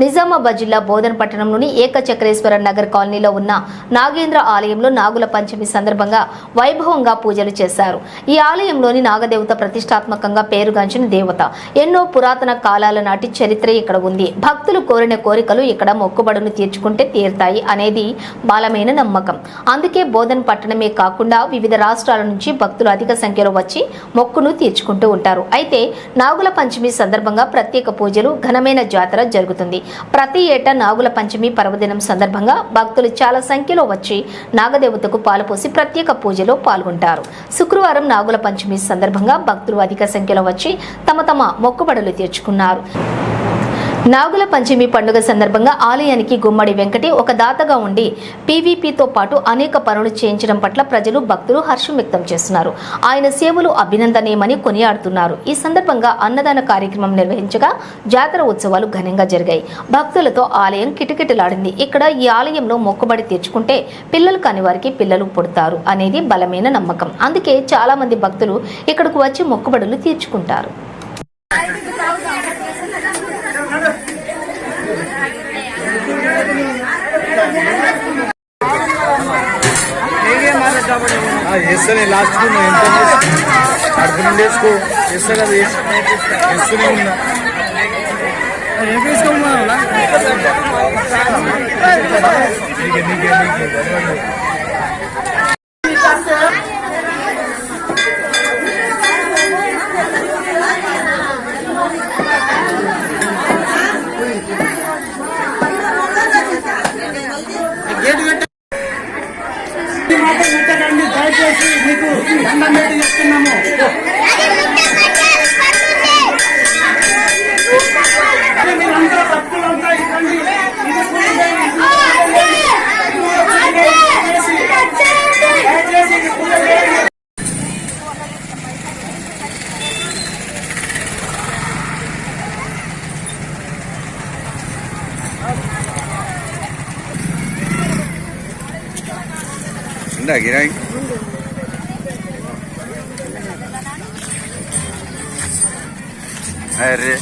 నిజామాబాద్ జిల్లా బోధన్ పట్టణంలోని ఏకచక్రేశ్వర నగర్ కాలనీలో ఉన్న నాగేంద్ర ఆలయంలో నాగుల పంచమి సందర్భంగా వైభవంగా పూజలు చేశారు. ఈ ఆలయంలోని నాగదేవత ప్రతిష్టాత్మకంగా పేరుగాంచిన దేవత. ఎన్నో పురాతన కాలాల నాటి చరిత్ర ఇక్కడ ఉంది. భక్తులు కోరిన కోరికలు ఇక్కడ మొక్కుబడులు తీర్చుకుంటే తీరుతాయి అనేది బలమైన నమ్మకం. అందుకే బోధన్ పట్టణమే కాకుండా వివిధ రాష్ట్రాల నుంచి భక్తులు అధిక సంఖ్యలో వచ్చి మొక్కును తీర్చుకుంటూ ఉంటారు. అయితే నాగుల పంచమి సందర్భంగా ప్రత్యేక పూజలు ఘనమైన జాతర జరుగుతుంది. ప్రతి ఏటా నాగుల పంచమి పర్వదినం సందర్భంగా భక్తులు చాలా సంఖ్యలో వచ్చి నాగదేవతకు పాలుపోసి ప్రత్యేక పూజలో పాల్గొంటారు. శుక్రవారం నాగుల పంచమి సందర్భంగా భక్తులు అధిక సంఖ్యలో వచ్చి తమ తమ మొక్కుబడులు తీర్చుకున్నారు. నాగుల పంచమి పండుగ సందర్భంగా ఆలయానికి గుమ్మడి వెంకటి ఒక దాతగా ఉండి పీవీపీతో పాటు అనేక పనులు చేయించడం పట్ల ప్రజలు భక్తులు హర్షం వ్యక్తం చేస్తున్నారు. ఆయన సేవలు అభినందనీయమని కొనియాడుతున్నారు. ఈ సందర్భంగా అన్నదాన కార్యక్రమం నిర్వహించగా జాతర ఉత్సవాలు ఘనంగా జరిగాయి. భక్తులతో ఆలయం కిటకిటలాడింది. ఇక్కడ ఈ ఆలయంలో మొక్కుబడి తీర్చుకుంటే పిల్లలు కాని వారికి పిల్లలు పుడతారు అనేది బలమైన నమ్మకం. అందుకే చాలా మంది భక్తులు ఇక్కడకు వచ్చి మొక్కుబడులు తీర్చుకుంటారు. వేస్తానే లాస్ట్ నువ్వు ఎంత నుండి వేసుకో వేస్తా కదా వేస్తూనే ఉన్నా. నీకే దండం పెట్టి చెప్తున్నాము మీరంతా భక్తులంతా ఇవ్వండి ఇది పూజ, ఇది చేయండి.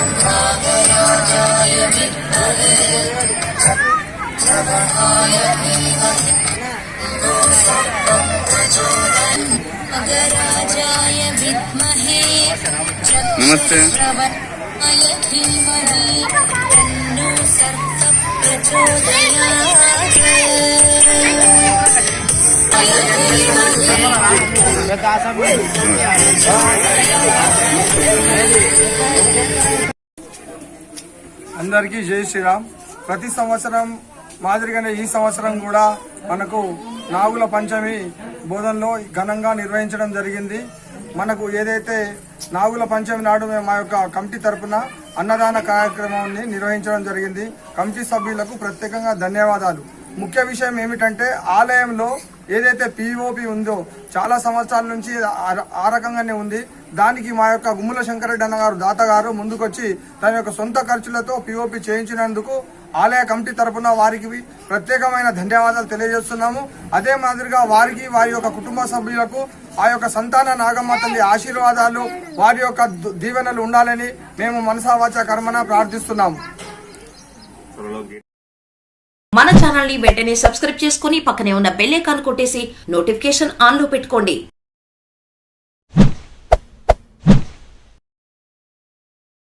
ఉందా గిరాయి అరే. ఆగదు నాయన अगराजाय विद्महे नमस्ते। चक्रवर्णाय धीमहि तन्नो सर्प प्रचोदयात् అందరికీ జై శ్రీరామ్ ప్రతి సంవత్సరం మాదిరిగానే ఈ సంవత్సరం కూడా మనకు నాగుల పంచమి బోధనలో ఘనంగా నిర్వహించడం జరిగింది. మనకు ఏదైతే నాగుల పంచమి నాడు మా యొక్క కమిటీ తరపున అన్నదాన కార్యక్రమాన్ని నిర్వహించడం జరిగింది. కమిటీ సభ్యులకు ప్రత్యేకంగా ధన్యవాదాలు. ముఖ్య విషయం ఏమిటంటే ఆలయంలో ఏదైతే పిఓపి ఉందో చాలా సంవత్సరాల నుంచి ఆ రకంగానే ఉంది. దానికి మా యొక్క గుమ్ముల శంకరెడ్డి అన్న గారు దాత గారు ముందుకొచ్చి తన యొక్క సొంత ఖర్చులతో పిఓపి చేయించినందుకు ఆలయ కమిటీ తరపున వారికి ప్రత్యేకమైన ధన్యవాదాలు తెలియజేస్తున్నాము. అదే మాదిరిగా వారికి వారి యొక్క కుటుంబ సభ్యులకు ఆ యొక్క సంతాన నాగమ్మ తల్లి ఆశీర్వాదాలు వారి యొక్క దీవెనలు ఉండాలని మేము మనసావాచ కర్మన ప్రార్థిస్తున్నాము. మన ఛానల్ని వెంటనే సబ్స్క్రైబ్ చేసుకుని పక్కనే ఉన్న బెల్ ఐకాన్ కొట్టేసి నోటిఫికేషన్ ఆన్లో పెట్టుకోండి.